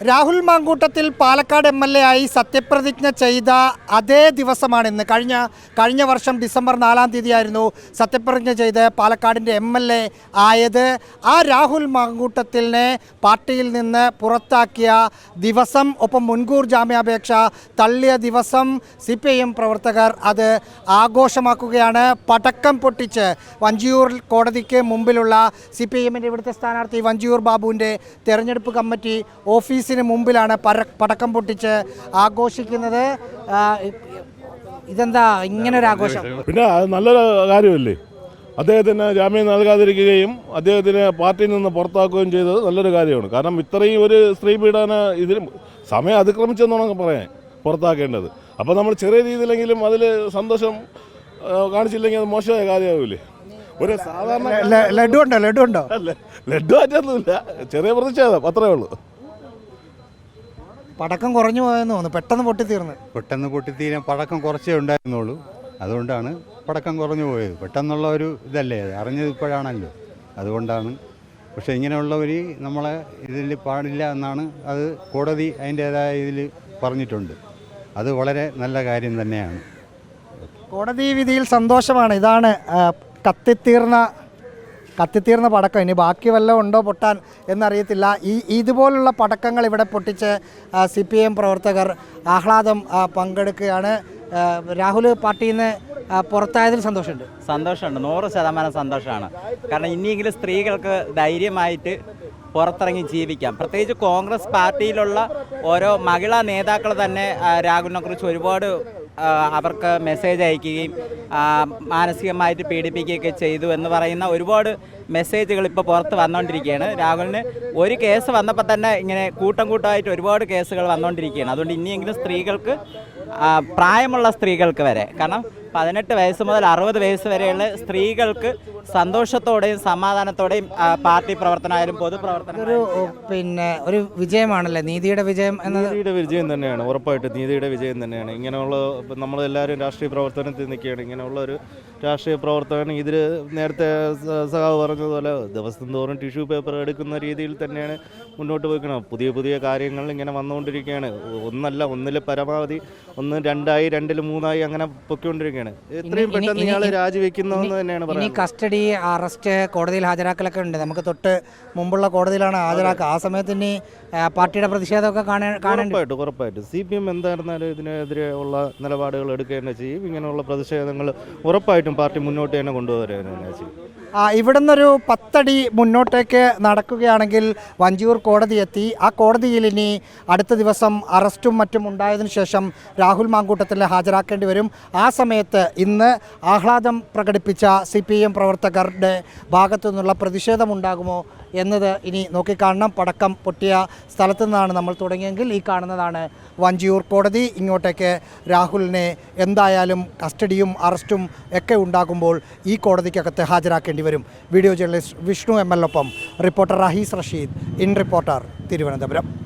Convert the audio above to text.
Rahul Mamkootathil Palakkad M L A ആയി സത്യപ്രതിജ്ഞ ചെയ്ത അതേ ദിവസമാണ് ഇന്ന്. കഴിഞ്ഞ കഴിഞ്ഞ വർഷം ഡിസംബർ നാലാം തീയതിയായിരുന്നു സത്യപ്രതിജ്ഞ ചെയ്ത് പാലക്കാടിന്റെ എം എൽ എ ആയത്. ആ രാഹുൽ മാങ്കൂട്ടത്തിനെ പാർട്ടിയിൽ നിന്ന് പുറത്താക്കിയ ദിവസം ഒപ്പം മുൻകൂർ ജാമ്യാപേക്ഷ തള്ളിയ ദിവസം സി പി ഐ എം പ്രവർത്തകർ അത് ആഘോഷമാക്കുകയാണ്. പടക്കം പൊട്ടിച്ച് വഞ്ചിയൂർ കോടതിക്ക് മുമ്പിലുള്ള സി പി ഐ എമ്മിന്റെ ഇവിടുത്തെ സ്ഥാനാർത്ഥി വഞ്ചിയൂർ ബാബുവിന്റെ തെരഞ്ഞെടുപ്പ് കമ്മിറ്റി ഓഫീസിന് മുമ്പിലാണ് പര പടക്കം പൊട്ടിച്ച് ആഘോഷിക്കുന്നത്. ഇതെന്താ ഇങ്ങനെ ഒരു ആഘോഷം പിന്നെ നല്ലൊരു കാര്യമല്ലേ? അദ്ദേഹത്തിന് ജാമ്യം നൽകാതിരിക്കുകയും അദ്ദേഹത്തിന് പാർട്ടിയിൽ നിന്ന് പുറത്താക്കുകയും ചെയ്തത് നല്ലൊരു കാര്യമാണ്. കാരണം ഇത്രയും ഒരു സ്ത്രീ പീഡന ഇതിന് സമയം അതിക്രമിച്ചെന്നാണ് പറയാൻ പുറത്താക്കേണ്ടത്. അപ്പോൾ നമ്മൾ ചെറിയ രീതിയിലെങ്കിലും അതിൽ സന്തോഷം കാണിച്ചില്ലെങ്കിൽ അത് മോശമായ കാര്യമാവില്ലേ? ഒരു സാധാരണ ലഡു ഉണ്ടോ? ലഡു ഉണ്ടോ? അല്ല ലഡു ആറ്റൊന്നുമില്ല ചെറിയ പ്രതിഷേധം അത്രേ ഉള്ളൂ. പടക്കം കുറഞ്ഞു പോയെന്ന് തോന്നുന്നു. പെട്ടെന്ന് പൊട്ടിത്തീർന്ന്. പെട്ടെന്ന് പൊട്ടിത്തീരാൻ പടക്കം കുറച്ചേ ഉണ്ടായിരുന്നുള്ളൂ. അതുകൊണ്ടാണ് പടക്കം കുറഞ്ഞു പോയത്. പെട്ടെന്നുള്ള ഒരു ഇതല്ലേ? അറിഞ്ഞത് ഇപ്പോഴാണല്ലോ. അതുകൊണ്ടാണ്. പക്ഷേ ഇങ്ങനെയുള്ളവർ നമ്മളെ ഇതിൽ പാടില്ല എന്നാണ് അത് കോടതി അതിന്റേതായ ഇതിൽ പറഞ്ഞിട്ടുണ്ട്. അത് വളരെ നല്ല കാര്യം തന്നെയാണ്. കോടതി വിധിയിൽ സന്തോഷമാണ്. ഇതാണ് കത്തിത്തീർന്ന കത്തിത്തീർന്ന പടക്കം. ഇനി ബാക്കി വല്ലതും ഉണ്ടോ പൊട്ടാൻ എന്നറിയത്തില്ല. ഈ ഇതുപോലുള്ള പടക്കങ്ങൾ ഇവിടെ പൊട്ടിച്ച് സി പി എം പ്രവർത്തകർ ആഹ്ലാദം പങ്കെടുക്കുകയാണ്. രാഹുൽ പാർട്ടിയിൽ നിന്ന് പുറത്തായതിൽ സന്തോഷമുണ്ട്. സന്തോഷമുണ്ട്. നൂറ് ശതമാനം സന്തോഷമാണ്. കാരണം ഇനിയെങ്കിലും സ്ത്രീകൾക്ക് ധൈര്യമായിട്ട് പുറത്തിറങ്ങി ജീവിക്കാം. പ്രത്യേകിച്ച് കോൺഗ്രസ് പാർട്ടിയിലുള്ള ഓരോ മഹിളാ നേതാക്കൾ തന്നെ രാഹുലിനെ കുറിച്ച് ഒരുപാട് അവർക്ക് മെസ്സേജ് അയക്കുകയും മാനസികമായിട്ട് പീഡിപ്പിക്കുകയൊക്കെ ചെയ്തു എന്ന് പറയുന്ന ഒരുപാട് മെസ്സേജുകൾ ഇപ്പോൾ പുറത്ത് വന്നുകൊണ്ടിരിക്കുകയാണ് രാഹുലിന് ഒരു കേസ് വന്നപ്പോൾ തന്നെ ഇങ്ങനെ കൂട്ടം കൂട്ടമായിട്ട് ഒരുപാട് കേസുകൾ വന്നുകൊണ്ടിരിക്കുകയാണ് അതുകൊണ്ട് ഇനിയെങ്കിലും സ്ത്രീകൾക്ക് പ്രായമുള്ള സ്ത്രീകൾക്ക് വരെ കാരണം പതിനെട്ട് വയസ്സ് മുതൽ അറുപത് വയസ്സ് വരെയുള്ള സ്ത്രീകൾക്ക് സന്തോഷത്തോടെയും സമാധാനത്തോടെയും പാർട്ടി പ്രവർത്തനമായാലും പൊതുപ്രവർത്തനം ഒരു പിന്നെ ഒരു വിജയമാണല്ലേ? നീതിയുടെ വിജയം എന്നത്? നീതിയുടെ വിജയം തന്നെയാണ് ഉറപ്പായിട്ട് നീതിയുടെ വിജയം തന്നെയാണ്. ഇങ്ങനെയുള്ള നമ്മൾ നമ്മളെല്ലാവരും രാഷ്ട്രീയ പ്രവർത്തനത്തിൽ നിൽക്കുകയാണ്. ഇങ്ങനെയുള്ള ഒരു രാഷ്ട്രീയ പ്രവർത്തനം ഇതിൽ നേരത്തെ സഖാവ് പറഞ്ഞതുപോലെ ദിവസം തോറും ടിഷ്യൂ പേപ്പർ എടുക്കുന്ന രീതിയിൽ തന്നെയാണ് മുന്നോട്ട് പോയിക്കണം പുതിയ പുതിയ കാര്യങ്ങൾ ഇങ്ങനെ വന്നുകൊണ്ടിരിക്കുകയാണ്. ഒന്നല്ല ഒന്നിൽ പരമാവധി ഒന്ന് രണ്ടായി രണ്ടിൽ മൂന്നായി അങ്ങനെ പൊയ്ക്കൊണ്ടിരിക്കുകയാണ്. എത്രയും ഇനി- പെട്ടെന്ന് ഇയാൾ രാജിവെക്കുന്നതെന്ന് തന്നെയാണ് ഇനി പറയുന്നത് കസ്റ്റഡി അറസ്റ്റ് കോടതിയിൽ ഹാജരാക്കലൊക്കെ ഉണ്ട്. നമുക്ക് തൊട്ട് മുമ്പുള്ള കോടതിയിലാണ് ഹാജരാക്കുക. ആ സമയത്ത് ഇനി ആ, പാർട്ടിയുടെ പ്രതിഷേധമൊക്കെ കാണാൻ കാണേണ്ടി ഉറപ്പായിട്ടും ഉറപ്പായിട്ടും. സി പി എം എന്തായിരുന്നാലും ഇതിനെതിരെ ഉള്ള നിലപാടുകൾ എടുക്കുക തന്നെ ചെയ്യും. ഇങ്ങനെയുള്ള പ്രതിഷേധങ്ങൾ ഉറപ്പായിട്ടും പാർട്ടി മുന്നോട്ട് തന്നെ കൊണ്ടുവരിക തന്നെ ചെയ്യും. ആ നിന്നൊരു പത്തടി മുന്നോട്ടേക്ക് നടക്കുകയാണെങ്കിൽ വഞ്ചിയൂർ കോടതി എത്തി ആ കോടതിയിൽ ഇനി അടുത്ത ദിവസം അറസ്റ്റും മറ്റും ഉണ്ടായതിനു ശേഷം രാഹുൽ മാങ്കൂട്ടത്തിൽ ഹാജരാക്കേണ്ടി വരും. ആ സമയത്ത് ഇന്ന് ആഹ്ലാദം പ്രകടിപ്പിച്ച സി പ്രവർത്തകരുടെ ഭാഗത്തു നിന്നുള്ള പ്രതിഷേധമുണ്ടാകുമോ? എന്നത് ഇനി നോക്കിക്കാണണം. പടക്കം പൊട്ടിയ സ്ഥലത്തു നിന്നാണ് നമ്മൾ തുടങ്ങിയെങ്കിൽ ഈ കാണുന്നതാണ് വഞ്ചിയൂർ കോടതി. ഇങ്ങോട്ടേക്ക് രാഹുലിനെ എന്തായാലും കസ്റ്റഡിയും അറസ്റ്റും ഒക്കെ ഉണ്ടാകുമ്പോൾ ഈ കോടതിക്കകത്ത് ഹാജരാക്കേണ്ടി വരും. Video journalist Vishnu M L ഒപ്പം reporter Rahees Rasheed in reporter Thiruvananthapuram.